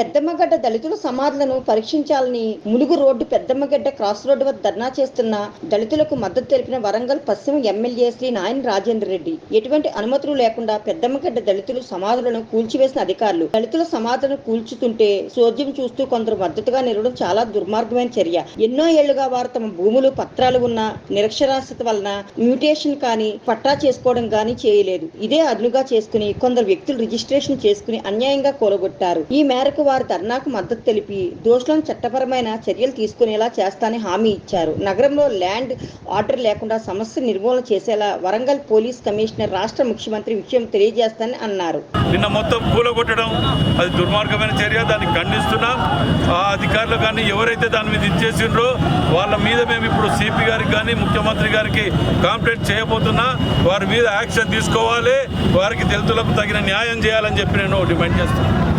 పెద్దమ్మగడ్డ దళితుల సమాధులను పరీక్షించాలని Mulugu road Peddammagadda cross road వద్ద ధర్నా చేస్తున్న దళితులకు మద్దతు తెలిపిన వరంగల్ పశ్చిమ ఎమ్మెల్యే శ్రీ నాయన రాజేందర్ రెడ్డి. ఎటువంటి అనుమతులు లేకుండా పెద్దమ్మగడ్డ దళితులు సమాధులను కూల్చివేసిన అధికారులు. దళితుల సమాధులను కూల్చుతుంటే చోద్యం చూస్తూ కొందరు మద్దతుగా నిలవడం చాలా దుర్మార్గమైన చర్య. ఎన్నో ఏళ్ళుగా వారు తమ భూములు పత్రాలు ఉన్న నిరక్షరాస్యత వలన మ్యూటేషన్ కానీ పట్టా చేసుకోవడం కానీ చేయలేదు. ఇదే అదునుగా చేసుకుని కొందరు వ్యక్తులు రిజిస్ట్రేషన్ చేసుకుని అన్యాయంగా కూలగొట్టారు. ఈ మేరకు వారు ధర్నాకు మద్దతు తెలిపి దోషులను చట్టపరమైన చర్యలు తీసుకునేలా చేస్తానని హామీ ఇచ్చారు. నగరంలో ల్యాండ్ ఆర్డర్ లేకుండా సమస్య నిర్మూలన చేసేలా వరంగల్ పోలీస్ కమిషనర్ రాష్ట్ర ముఖ్యమంత్రి విషయం తెలియజేస్తానని అన్నారు. నిన్న మొత్తం కూలగొట్టడం అది దుర్మార్గమైన చర్య. దాన్ని ఖండిస్తున్నాం. ఆ అధికారులు కానీ ఎవరైతే దాని మీద ఇచ్చేసిండ్రో వాళ్ళ మీద మేము ఇప్పుడు సిపి గారికి కానీ ముఖ్యమంత్రి గారికి కాంప్లైంట్ చేయబోతున్నా వారి మీద యాక్షన్ తీసుకోవాలి. వారికి దళితులకు తగిన న్యాయం చేయాలని చెప్పి నేను డిమాండ్ చేస్తున్నాను.